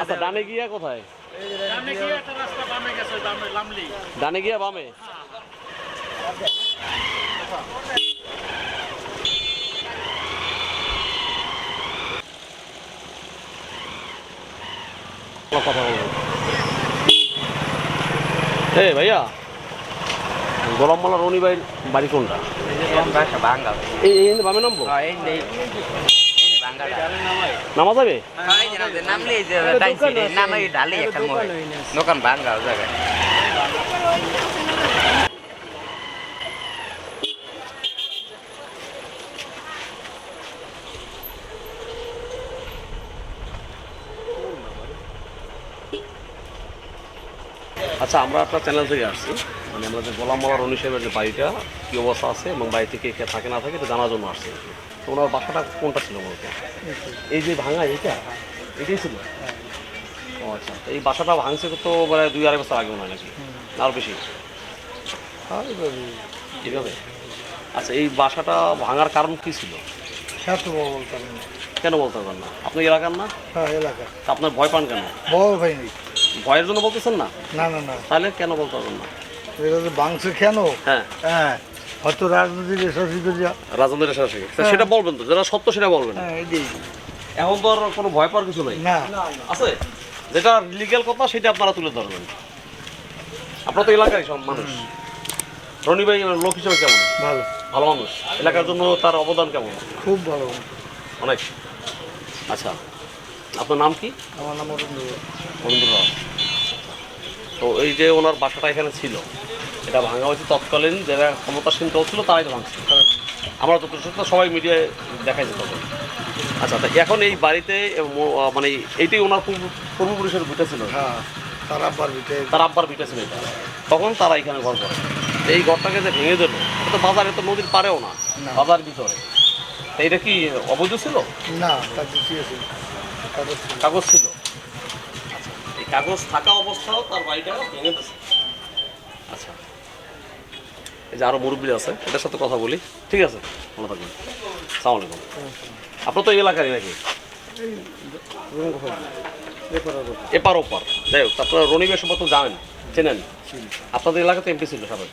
আচ্ছা ডানে গিয়া কোথায়? ডানে গিয়ে বামে কথা বলব এই ভাইয়া গোলাম মালা রনি ভাইয়ের বাড়ি কোনটা? এই এই বামে নামবো? এই নেই বাঙ্গা নামা যাবে নামলে এই যে টাইসি নামে ঢালে একটা মোড় দোকান জায়গায়। আচ্ছা আমরা আপনার চ্যানেল থেকে আসছি। মানে আমরা যে গোলাম মালা রনি সাহেবের যে বাড়িটা কী অবস্থা আছে এবং বাড়ি থেকে কে থাকে না থাকে এটা জানার জন্য আসছি। তো ওনার বাসাটা কোনটা ছিল মূলত এই যে ভাঙা এটা এটাই ছিল? ও আচ্ছা এই বাসাটা ভাঙছে তো মানে দুই আড়াই বছর আগে মনে হয় নাকি? আরও বেশি? এইভাবে আচ্ছা এই বাসাটা ভাঙার কারণ কী ছিল? হ্যাঁ তো কেন বলতে পারবেন না? আপনি এলাকার না? হ্যাঁ এলাকা আপনার ভয় পান কেন? বড় ভাই নেই। ভয়ের জন্য বলতেছেন না? না না না। তাহলে কেন বলতে পারবেন না? এটা তো কেন? হ্যাঁ। হ্যাঁ। হয়তো রাজনীতির এসেছি করিয়া রাজেন্দ্রের সাথে সেটা বলবেন তো যেটা সত্য সেটা বলবেন। হ্যাঁ এখন তো আর কোনো ভয় পাওয়ার কিছু নেই। না। আছে? যেটা লিগ্যাল কথা সেটা আপনারা তুলে ধরবেন। আপনারা তো এলাকায় সব মানুষ। রনি ভাই লোক হিসেবে কেমন? ভালো। ভালো মানুষ। এলাকার জন্য তার অবদান কেমন? খুব ভালো। অনেক। আচ্ছা আপনার নাম কি? আমার নাম অরুণ দেব। তো এই যে ওনার বাসাটা এখানে ছিল এটা ভাঙা হয়েছে তৎকালীন যারা ক্ষমতাসীন দল ছিল তারাই তো ভাঙছে। আমরা তো সবাই মিডিয়ায় দেখাইছে তখন আচ্ছা তা এখন এই বাড়িতে মানে এইটাই ওনার পূর্ব- পূর্বপুরুষের ভিটা ছিল? হ্যাঁ তার আব্বার ভিটে। তার আব্বার ভিটা ছিল এটা। তখন তারা এখানে ঘর করে। এই ঘরটাকে যে ভেঙে দিল তো বাজারে তো নদীর পারেও না। বাজার ভিতরে। তা এটা কি অবৈধ ছিল? না তার কাগজ ছিল। কাগজ ছিল। আচ্ছা, এই কাগজ থাকা অবস্থাও তার বাড়িটা ভেঙে দিয়েছে আচ্ছা এই যে আরও মুরব্বী আছে এটার সাথে কথা বলি। ঠিক আছে? ভালো থাকবেন। সালাম আলাইকুম। আপনার তো এই এলাকারই নাকি? এপার ওপার। যাই হোক আপনারা রনিবের সম্পর্কে জানেন চেনেন। আপনাদের এলাকাতে এমপি ছিল সাবেক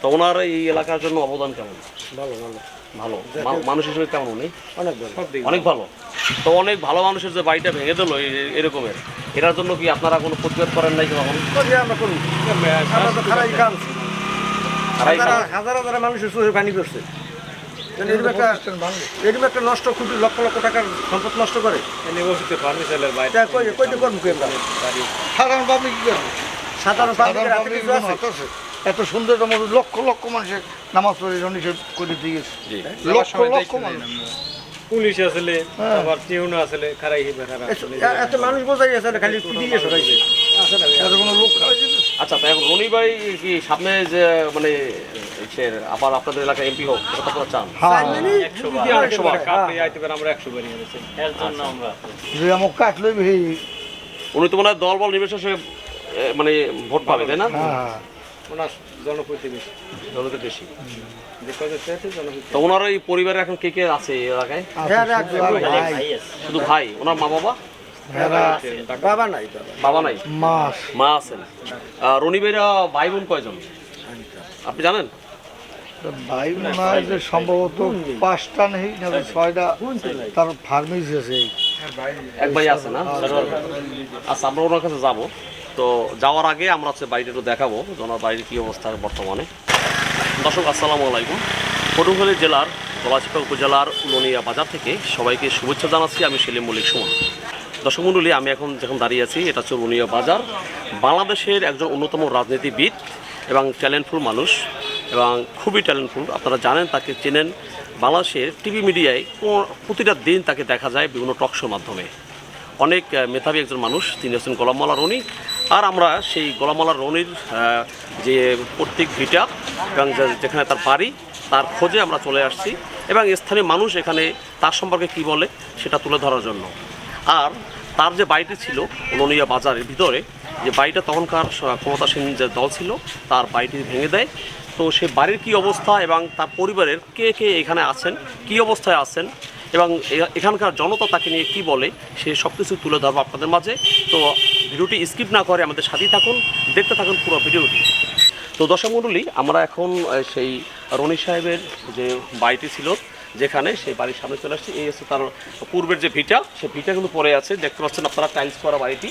তো ওনার এই এলাকার জন্য অবদান কেমন? ভালো ভালো। ভালো। মানুষ হিসেবে কেমন উনি? অনেক ভালো। অনেক ভালো। তো অনেক ভালো মানুষের যে বাড়িটা ভেঙে দিল এরকমের এটার জন্য কি আপনারা কোনো প্রতিবাদ করেন নাই কখন? করি আমরা করি আমরা তো খারাই কাজ তারাই হাজার হাজার হাজার মানুষের চোখে পানি করছে এরকম একটা এরকম একটা নষ্ট খুব লক্ষ লক্ষ টাকার সম্পদ নষ্ট করে। কইতে করব কি আমরা সাধারণ পাবলিক কি করবে? সাধারণ সাধারণ পাবলিকের হাতে পাবলিক কিছু আছে? আছে এত সুন্দর মতো লক্ষ লক্ষ মানুষের নামাজ পড়ে রনি করে লক্ষ লক্ষ মানুষ। পুলিশ আসলে হ্যাঁ। আবার টিউনো আসলে খারাই হিবে খারাপ এত- মানুষ বোঝাই আছে খালি পিটি দিয়ে সরাইছে। আছে না এত কোনো লোক খারাপ। আচ্ছা তাই এখন রনি ভাই কি সামনে যে মানে আবার আপনাদের এলাকায় এমপি হোক আপনারা চান? হ্যাঁ। কাপড়ে হ্যাঁ। আমরা কাটলে উনি তো মনে হয় দল বল নির্বিশেষে মানে ভোট পাবে তাই না? হ্যাঁ। ওনার জনপ্রতি বেশি। বেশি তো ওনার এই পরিবারে এখন কে কে আছে এলাকায়? শুধু ভাই। ওনার মা বাবা বাবা নাই বাবা বাবা নাই? মাস মা আছেন রনি ভাইরা ভাই বোন কয়জন? আপনি জানেন? ভাই মনে সম্ভবত পাঁচটা নেই ছয়টা তার ফার্মেসি আছে। এক ভাই আছে না? আচ্ছা আমরা ওনার কাছে যাব। তো যাওয়ার আগে আমরা হচ্ছে বাড়িটা একটু দেখাবো যে ওনার বাড়ির কী অবস্থা বর্তমানে। দর্শক আসসালামু আলাইকুম। পটুয়াখালী জেলার গলাচিপা উপজেলার উলনিয়া বাজার থেকে সবাইকে শুভেচ্ছা জানাচ্ছি। আমি সেলিম মল্লিক সুমন। দর্শক মণ্ডলী আমি এখন যখন দাঁড়িয়ে আছি, এটা হচ্ছে বাজার। বাংলাদেশের একজন অন্যতম রাজনীতিবিদ এবং ট্যালেন্টফুল মানুষ এবং খুবই ট্যালেন্টফুল আপনারা জানেন, তাকে চেনেন। বাংলাদেশের টিভি মিডিয়ায় প্রতিটা দিন তাকে দেখা যায় বিভিন্ন টকশোর মাধ্যমে। অনেক মেধাবী একজন মানুষ, তিনি হচ্ছেন গোলামমালা রনি। আর আমরা সেই গোলামমালা রনির যে প্রত্যেক ভিটা এবং যেখানে তার বাড়ি, তার খোঁজে আমরা চলে আসছি। এবং স্থানীয় মানুষ এখানে তার সম্পর্কে কি বলে, সেটা তুলে ধরার জন্য। আর তার যে বাড়িটি ছিল উলনিয়া বাজারের ভিতরে, যে বাড়িটা তখনকার ক্ষমতাসীন যে দল ছিল, তার বাড়িটি ভেঙে দেয়। তো সে বাড়ির কি অবস্থা এবং তার পরিবারের কে কে এখানে আছেন, কি অবস্থায় আছেন এবং এখানকার জনতা তাকে নিয়ে কী বলে, সে সব কিছু তুলে ধরবো আপনাদের মাঝে। তো ভিডিওটি স্কিপ না করে আমাদের সাথেই থাকুন, দেখতে থাকুন পুরো ভিডিওটি। তো দর্শক মণ্ডলী, আমরা এখন সেই রনি সাহেবের যে বাড়িটি ছিল যেখানে সেই বাড়ির সামনে চলে আসছে। এই হচ্ছে তার পূর্বের যে ভিটা, সে ভিটা কিন্তু পড়ে আছে। দেখতে পাচ্ছেন আপনারা টাইলস করা বাড়িটি।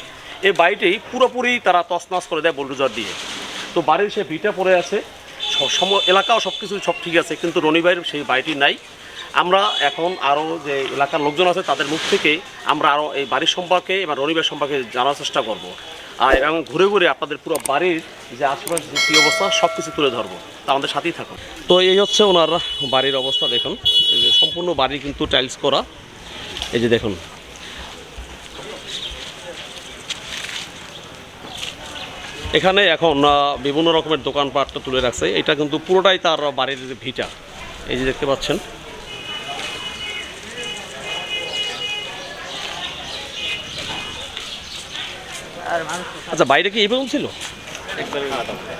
এই বাড়িটি পুরোপুরি তারা তছনছ করে দেয় বুলডোজার দিয়ে। তো বাড়ির সে ভিটা পড়ে আছে। সম এলাকাও সব কিছু সব ঠিক আছে, কিন্তু রনি ভাইয়ের সেই বাড়িটি নাই। আমরা এখন আরও যে এলাকার লোকজন আছে, তাদের মুখ থেকে আমরা আরও এই বাড়ির সম্পর্কে এবং রনিবার সম্পর্কে জানার চেষ্টা করব। আর এবং ঘুরে ঘুরে আপনাদের পুরো বাড়ির যে আশেপাশে যে কী অবস্থা সব কিছু তুলে ধরবো। তা আমাদের সাথেই থাকুন। তো এই হচ্ছে ওনার বাড়ির অবস্থা, দেখুন। এই যে সম্পূর্ণ বাড়ি কিন্তু টাইলস করা। এই যে দেখুন। এখানে এখন বিভিন্ন রকমের দোকানপাটটা তুলে রাখছে। এটা কিন্তু পুরোটাই তার বাড়ির ভিটা। এই যে দেখতে পাচ্ছেন। আচ্ছা বাইরে কি এই পর্যন্ত ছিল?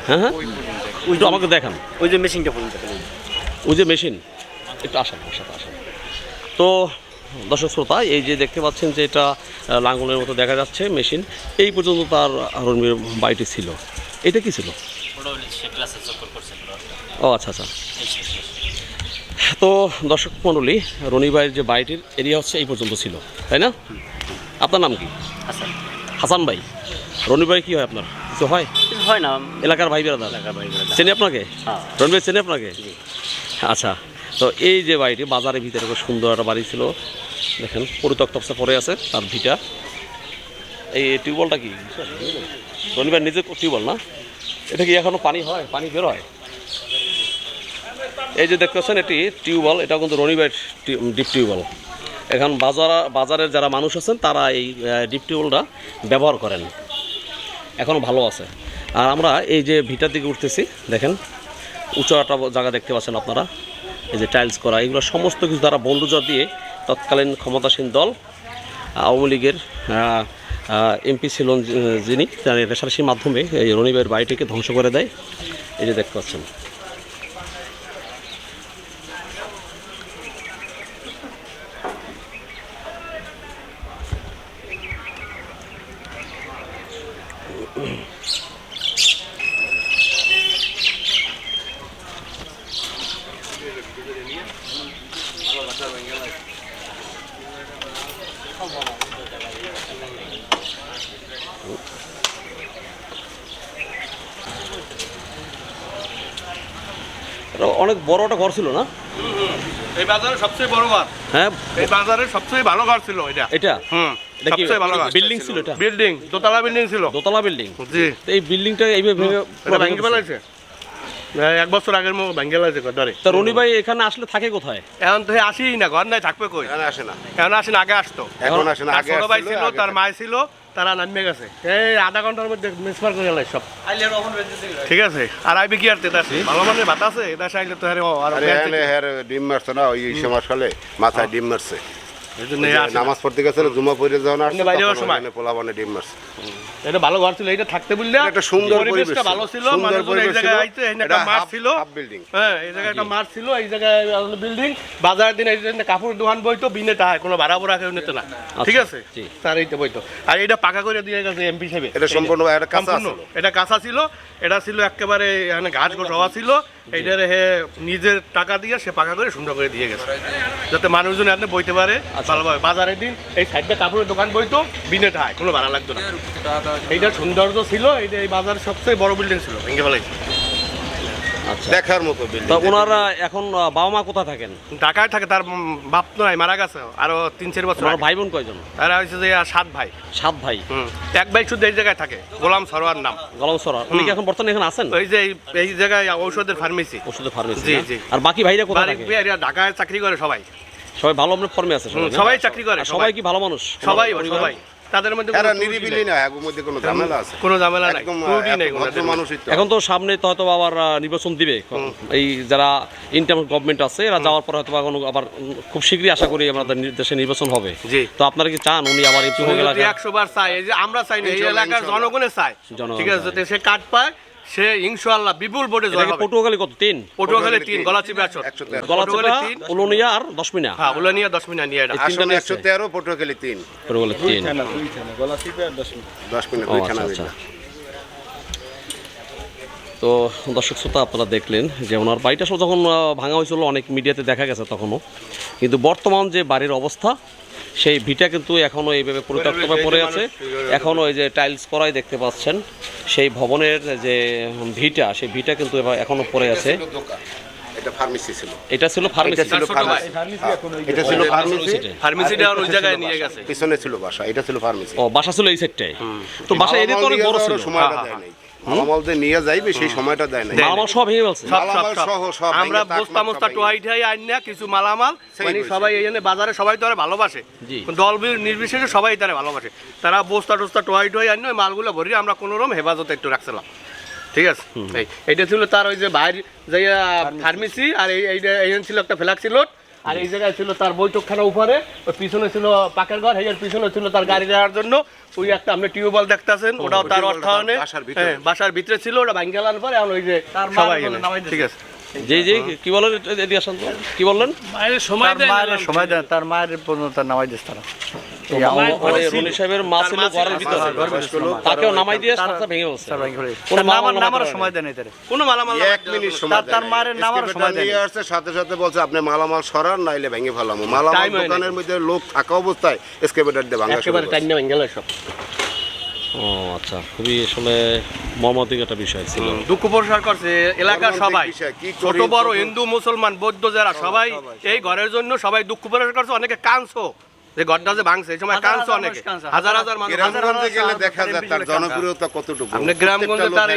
হ্যাঁ হ্যাঁ। আমাকে দেখান। ওই যে মেশিনটা পর্যন্ত ওই যে মেশিন। একটু আসেন আসাতে আসেন। তো দর্শক শ্রোতা এই যে দেখতে পাচ্ছেন যে এটা লাঙ্গলের মতো দেখা যাচ্ছে মেশিন এই পর্যন্ত তার রনির বাড়িটি ছিল। এটা কি ছিল? ও আচ্ছা আচ্ছা। তো দর্শক মণ্ডলী রনি ভাইয়ের যে বাড়িটির এরিয়া হচ্ছে এই পর্যন্ত ছিল তাই না? আপনার নাম কি? হাসান। হাসান ভাই। রনি ভাই কি হয় আপনার? কিছু হয়? হয় না। এলাকার ভাই বেড়াদার? এলাকার ভাই। চেনে আপনাকে? হ্যাঁ। রনি ভাই চেনে আপনাকে? আচ্ছা তো এই যে বাড়িটি বাজারের ভিতরে খুব সুন্দর একটা বাড়ি ছিল। দেখেন পরিত্যক্ত অবস্থা পড়ে আছে তার ভিটা। এই টিউবওয়েলটা কি? রনি ভাই নিজে টিউবওয়েল না? এটা কি এখনও পানি হয়? পানি বের হয়? এই যে দেখতে পাচ্ছেন এটি টিউবওয়েল। এটা কিন্তু রনিবাইয়ের ডিপ টিউবওয়েল। এখন বাজার বাজারের যারা মানুষ আছেন তারা এই ডিপ টিউবওয়েলটা ব্যবহার করেন। এখনও ভালো আছে। আর আমরা এই যে ভিটার দিকে উঠতেছি, দেখেন উঁচু একটা জায়গা দেখতে পাচ্ছেন আপনারা, এই যে টাইলস করা, এগুলো সমস্ত কিছু তারা বন্ধুজর দিয়ে তৎকালীন ক্ষমতাসীন দল, আওয়ামী লীগের এমপি ছিলেন যিনি, তার রেশারেশির মাধ্যমে এই রনিবের বাড়িটিকে ধ্বংস করে দেয়। এই যে দেখতে পাচ্ছেন। অনেক বড় একটা ঘর ছিল না? এই বাজারের সবচেয়ে বড় ঘর। হ্যাঁ। এই বাজারের সবচেয়ে ভালো ঘর ছিল এটা। এটা? হুম সবচেয়ে ভালো ঘর। বিল্ডিং ছিল এটা? বিল্ডিং দোতলা বিল্ডিং ছিল। দোতলা বিল্ডিং? জি। তো এই বিল্ডিংটা এইভাবে ভেঙে এটা পুরো ভেঙে ভেঙে ফেলাইছে। এক বছর আগের মতো ভেঙে ফেলাইছে ধরে। তা রনি ভাই এখানে আসলে থাকে কোথায়? এখন তো আসি না ঘর নাই থাকবে কই? এখানে আসে না। এখন আসি না আগে আসতো। এখন আসে না আগে ছোট ভাই ছিল তার মায় ছিল। তারা নামিয়ে গেছে। এই আধা ঘণ্টার মধ্যে মিসপার করে সব ঠিক আছে। আর আইবি কি আর ভালো মানে ভাত আছে? এটা চাইলে তো আরে আর ডিম মারছে না ওই সময় মাথায় ডিম মারছে। এই যে নামাজ পড়তে গেছে জুমা পড়ে যাওয়া না মানে? পোলাবানে ডিম মারছে। এটা ভালো ঘর ছিল এটা থাকতে বললে একটা সুন্দর পরিবেশটা ভালো ছিল মানুষজন এই জায়গায় ছিল। আইতে এখানে একটা মাঠ ছিল। building। হ্যাঁ এই জায়গায় একটা মাঠ ছিল এই জায়গায় বিল্ডিং বাজারের দিন এই কাপড় দোকান বইতো বিনে টাকা কোনো ভাড়া ভরা কেউ নিতে না। ঠিক আছে? এইটা বইতো। আর এটা পাকা করে দিয়ে গেছে এমপি সাহেব এটা সম্পূর্ণ একটা কাঁচা ছিল। এটা কাঁচা ছিল এটা ছিল একেবারে এখানে ঘাস গোছ হওয়া ছিল। এইটার হে নিজের টাকা দিয়ে সে পাকা করে সুন্দর করে দিয়ে গেছে। যাতে মানুষজন এখানে বইতে পারে আচ্ছা। ভালোভাবে। বাজারের দিন এই সাইডটা কাপড়ের দোকান বইতো বিনে ঠায় কোনো ভাড়া লাগতো না। এইটা সৌন্দর্য ছিল এইটা এই বাজারের সবচেয়ে বড় বিল্ডিং ছিল ভেঙে ফেলাইছে। আচ্ছা। দেখার মতো তা ওনারা এখন আহ, বাবা মা কোথায় থাকেন? ঢাকায় থাকে তার উম, বাপ তো নাই মারা গেছে। আরও তিন চার বছর ওনার আগে। ভাই বোন কয়জন? তারা হয়েছে যে আর সাত ভাই। সাত ভাই। হুম। এক ভাই শুধু এই জায়গায় থাকে গোলাম সরোয়ার নাম। গলম সরা উনি কি এখন বর্তমানে এখানে আছেন? ওই যে এই- এই জায়গায় ঔষধের ফার্মেসি ওষুধের ফার্মেসি জি, জি। আর বাকি ভাইরা কোথায় থাকে? ঢাকায় চাকরি করে সবাই। সবাই ভালো ফর্মে আছে হুম, না? সবাই চাকরি করে আর সবাই কি ভালো মানুষ? সবাই ওনার পরিবারের? সবাই। তাদের মধ্যে এরা নিরিবিলি। না এর মধ্যে কোনো ঝামেলা আছে। কোনো ঝামেলা নাই ত্রুটি এখন তো সামনে তো হয়তো আবার নির্বাচন দিবে। এই যারা ইন্টার গভর্নমেন্ট আছে এরা যাওয়ার পর হয়তো কোনো আবার খুব শীঘ্রই আশা করি আমাদের দেশে নির্বাচন হবে। জি। তো আপনারা কি চান উনি আবার এমপি হয়ে গেলে একশো বার চাই এই যে আমরা চাই না এই এলাকার ইনশাল্লাহ। জনগণে চাই ঠিক আছে যাতে সে কাট পায় সে ইনশাআল্লাহ বিপুল ভোটে জয় কি হবে পটুয়াখালী কত? তিন। পটুয়াখালী তিন গলাচিপে তেরো। গলাচিপা তিন। উলুনিয়া আর দশমিনা। হ্যাঁ উলানিয়া দশ মিনা নিয়ে এটা। আসলে নিয়ে একশো? তেরো পটুয়াখালী তিন। পটুয়াখালী তিন। দশ মিনিট মিনা দুই আচ্ছা থানা আচ্ছা। তো দর্শক শ্রোতা আপনারা দেখলেন যে ওনার বাড়িটা আসলে যখন ভাঙা হয়েছিল অনেক মিডিয়াতে দেখা গেছে তখনও। কিন্তু বর্তমান যে বাড়ির অবস্থা সেই ভিটা কিন্তু এখনও এইভাবে পরিত্যক্তভাবে পড়ে আছে। এখনও এই যে টাইলস করাই দেখতে পাচ্ছেন সেই ভবনের যে ভিটা সেই ভিটা কিন্তু এবার এখনও পড়ে আছে। এটা ফার্মেসি ছিল। এটা ছিল ফার্মেসি এটা ছিল ফার্মেসি এটা ছিল ফার্মেসি ফার্মেসিটা ওই জায়গায় নিয়ে গেছে। পিছনে ছিল বাসা এটা ছিল ফার্মেসি ও বাসা ছিল এই সেটটাই তো বাসা এদিকে তো অনেক বড় ছিল। সময়টা দেয় নাই মালামালদের নিয়ে যাইবে সেই সময়টা দেয় নাই। মালামাল সব ভেঙে ফেলছে সব সব মালামাল সব সহ সব আমরা বস্তা মস্তা ঠাই আইন না কিছু মালামাল। মানে। সবাই এখানে বাজারে সবাই তো ভালোবাসে। দলবীর নির্বিশেষে সবাই তারা ভালোবাসে। তারা বস্তা টস্তা টোয়াই টোয়াই আইন ওই মালগুলো ভরি আমরা কোনো রকম হেফাজতে একটু রাখছিলাম। ঠিক আছে? এই এইটা ছিল তার ওই যে বাইরে যে ফার্মেসি আর এই এইটা এইখানে ছিল একটা ফ্ল্যাক্সি লোড আর এই জায়গায় ছিল তার বৈঠকখানা উপরে ওই পিছনে ছিল পাকের ঘর এই পিছনে ছিল তার গাড়ি দেওয়ার জন্য। ওই একটা আপনি টিউবওয়েল দেখতেছেন ওটাও তার অর্থায়নে। বাসার ভিতরে। হ্যাঁ, বাসার ভিতরে ছিল ওটা ভাঙ্গে গেলার পরে এখন ওই যে সবাই ঠিক আছে। জি জি কি বলেন? এদিকে আসেন কি বললেন? মায়ের সময় দেয় না মায়ের সময় দেয় তার মায়ের পর্যন্ত নামাই দিস তারা। রনি সাহেবের মা ছিল ঘরের ভিতরে তাকেও নামাই দিয়ে সাথে ভেঙে বলছে তার ভাঙ্গি ফেলে কোনো তার মালামাল নামার নামার সময় দেয় নাই কোনো মালামাল এক মিনিট সময় তার-। মায়ের নামার সময় দেয় নিয়ে আসছে সাথে সাথে বলছে আপনি মালামাল সরান নাইলে ভেঙে ফেলাম। মালামাল। দোকানের মধ্যে লোক থাকা অবস্থায় এসকেপেটার দিয়ে ভাঙা একেবারে করছে। টাইম ভেঙে গেল সব। ও আচ্ছা খুবই আসলে মর্মান্তিক একটা বিষয় ছিল। দুঃখ প্রসার করছে এলাকার সবাই। ছোট বড় হিন্দু মুসলমান বৌদ্ধ যারা সবাই এই ঘরের জন্য সবাই দুঃখ প্রকাশ করছে অনেকে কাঁদছো। যে ঘরটা যে ভাঙছে এই সময় কাঁদছো অনেকে। হাজার হাজার মানুষ গ্রামগঞ্জে গেলে দেখা যায় তার জনপ্রিয়তা কতটুকু? আপনি গ্রামগঞ্জে তার।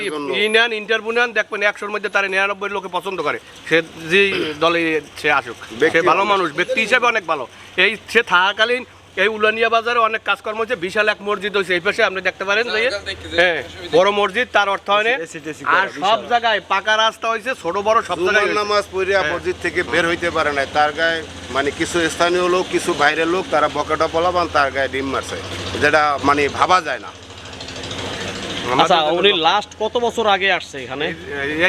ইউনিয়ন দেখবেন একশোর মধ্যে তার নিরানব্বই লোকে পছন্দ করে। সে যে দলে সে আসুক। সে ভালো মানুষ। মানুষ ব্যক্তি হিসেবে অনেক ভালো। এই সে থাকাকালীন এই উলানিয়া বাজারে অনেক কাজকর্ম হচ্ছে। বিশাল এক মসজিদ হয়েছে এই পাশে আপনি দেখতে পারেন যে হ্যাঁ বড় মসজিদ তার অর্থ করা, আর সব জায়গায় পাকা রাস্তা হয়েছে ছোট বড় সব জায়গায় নামাজ পড়িয়া মসজিদ থেকে বের হইতে পারে না তার গায়ে মানে কিছু স্থানীয় লোক কিছু বাইরের লোক তারা বকেটা পলাবান তার গায়ে ডিম মারছে। যেটা মানে ভাবা যায় না। আচ্ছা উনি লাস্ট কত বছর আগে আসছে এখানে?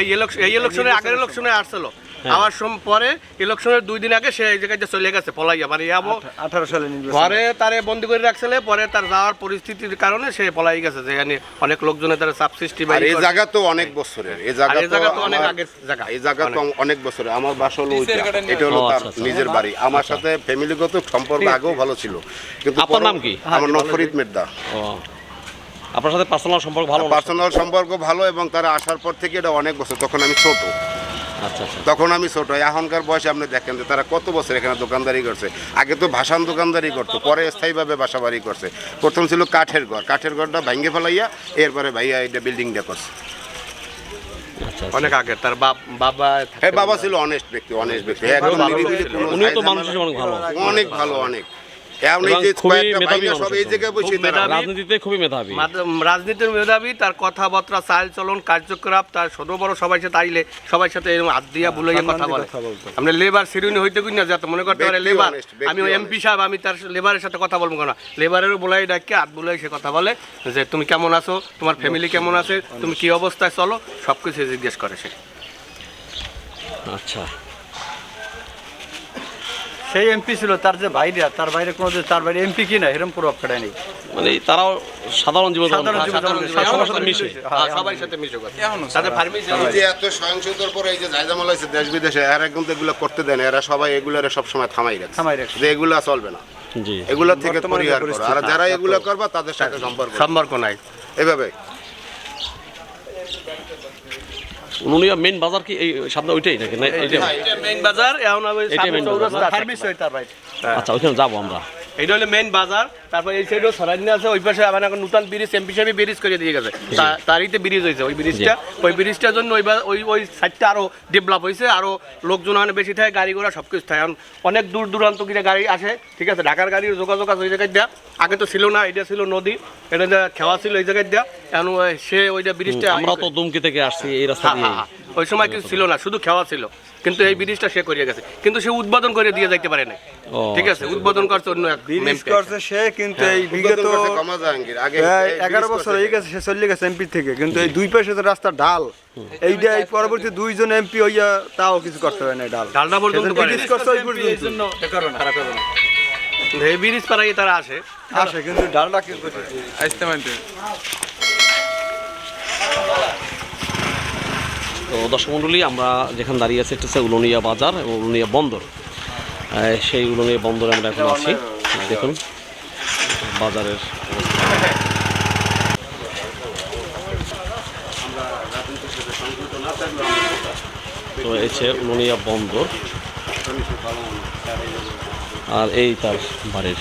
এই ইলেকশন এই ইলেকশনের আগের ইলেকশনে আসছিল। আমার সম পরে ইলেকশনের দুই দিন আগে সে এই জায়গায় চলে গেছে পলাইয়া মানে এমন আঠারো সালে ঘরে তারে বন্দি করে রাখছিলে পরে তার যাওয়ার পরিস্থিতির কারণে সে পলাই গেছে যেখানে অনেক লোকজনের তার চাপ সৃষ্টি আর এই জায়গা তো অনেক বছরের এই জায়গা তো অনেক আগের জায়গা। এই জায়গা তো অনেক। বছরের আমার বাসা হলো ওইটা। এটা হলো তার আচ্ছা, আচ্ছা। নিজের বাড়ি। আমার সাথে ফ্যামিলিগত সম্পর্ক আগেও ভালো ছিল কিন্তু আপনার নাম কি? আমার নাম ফরিদ মেদদা আপনার সাথে পার্সোনাল সম্পর্ক ভালো পার্সোনাল সম্পর্ক ভালো এবং তারা আসার পর থেকে এটা অনেক বছর তখন আমি ছোট। তখন আমি ছোট এখনকার বয়সে আপনি দেখেন যে তারা কত বছর এখানে দোকানদারি করছে। আগে তো ভাসান দোকানদারি করতো পরে স্থায়ীভাবে বাসা বাড়ি করছে। প্রথম ছিল কাঠের ঘর কাঠের ঘরটা ভাঙ্গে ফেলাইয়া এরপরে ভাইয়া এটা বিল্ডিংটা করছে। আচ্ছা অনেক আগে তার বাপ বাবা হ্যাঁ বাবা ছিল অনেস্ট ব্যক্তি অনেস্ট ব্যক্তি। একদম তো অনেক ভালো। অনেক ভালো অনেক। এখন এই এবং যে খুবই কয়েকটা মেধাবী ভাইয়া মানুষ সব এই ছিল। জায়গায় বসে খুব তারা মেধাবী। রাজনীতিতে খুবই মেধাবী। রাজনীতির মেধাবী তার কথাবার্তা চাল চলন কার্যকলাপ তার ছোট বড় সবাই সাথে আইলে সবার সাথে এরকম হাত দিয়া বুলাইয়া কথা বলে। আপনি লেবার সিরিউনি হইতে কিনা না যাতে মনে করতে পারে লেবার আমি এমপি সাহেব আমি তার লেবারের সাথে কথা বলব না লেবারেরও বলাই ডাকে হাত বুলাই সে কথা বলে যে তুমি কেমন আছো? তোমার ফ্যামিলি কেমন আছে? তুমি কি অবস্থায় চলো? সব কিছু জিজ্ঞেস করে সে। আচ্ছা। সেই এমপি ছিল তার যে বাইরে তার বাইরে কোনো যে তার বাইরে এমপি কি না এরকম প্রভাব খাটায় নেই মানে তারাও সাধারণ জীবন সবার সাথে মিশে। হ্যাঁ, সবার সাথে মিশে কথা তাদের ফার্মেসি এই যে এত সহিংসতার পরে এই যে জায়জামাল হয়েছে দেশ বিদেশে এরা কিন্তু এগুলো করতে দেন এরা সবাই এগুলারে সবসময় থামাই রাখছে। থামাই রাখছে। যে এগুলা চলবে না। জি। এগুলা থেকে পরিহার করো। আর যারা হ্যাঁ, এগুলা করবা তাদের সাথে সম্পর্ক সম্পর্ক নাই। এভাবে উনুনিয়া মেইন বাজার কি এই সামনে ওইটাই নাকি? না এটা মেইন বাজার। এখন আমি সামনে চৌরাস্তা আচ্ছা ওইখানে যাব আমরা। এইটা হলো মেইন বাজার তারপর এই সাইডেও সরাইনি আছে ওই পাশে আবার এখন নতুন ব্রিজ এমপি সাহেব ব্রিজ করে দিয়ে গেছে তা- তারইতে ব্রিজ হয়েছে ওই ব্রিজটা ওই ব্রিজটার জন্য ওই ওই ওই সাইডটা আরও ডেভেলপ হয়েছে আরও লোকজন ওখানে বেশি থাকে গাড়ি ঘোড়া সব কিছু থাকে অনেক দূর দূরান্ত কিনে গাড়ি আসে ঠিক আছে? ঢাকার গাড়ির যোগাযোগ আছে ওই জায়গায় দেওয়া আগে তো ছিল না এটা ছিল নদী। এটা খেওয়া ছিল এই জায়গায় দেওয়া এখন ওই- সে ওইটা ব্রিজটা আমরা তো দুমকি থেকে আসছি এই রাস্তা দিয়ে। ওই সময় কিছু ছিল না শুধু খেওয়া ছিল। কিন্তু এই ব্রিজটা সে করিয়ে গেছে। কিন্তু সে উদ্বোধন করে দিয়ে যাইতে পারে না ঠিক আছে? উদ্বোধন করছে অন্য এক ব্রিজ করছে সে কিন্তু এই বিগত এই এগারো ব্রিজ বছর। হয়ে গেছে সে চলে গেছে এমপি থেকে। কিন্তু এই দুই পাশে যে রাস্তা ডাল এইটা এই পরবর্তী দুইজন এমপি হইয়া তাও কিছু করতে পারে না ডাল ডালটা পর্যন্ত পারে করছে ওই পর্যন্ত। এই ব্রিজ আগে তারা আসে। আসে কিন্তু ডালটা কি করছে আসতে মানতে তো দর্শক মণ্ডলী আমরা যেখানে দাঁড়িয়ে আছি এটা হচ্ছে উলনিয়া বাজার এবং উলনিয়া বন্দর। সেই উলনিয়া বন্দরে আমরা এখন আছি। দেখুন, বাজারের তো হচ্ছে উলনিয়া বন্দর, আর এই তার বাড়ির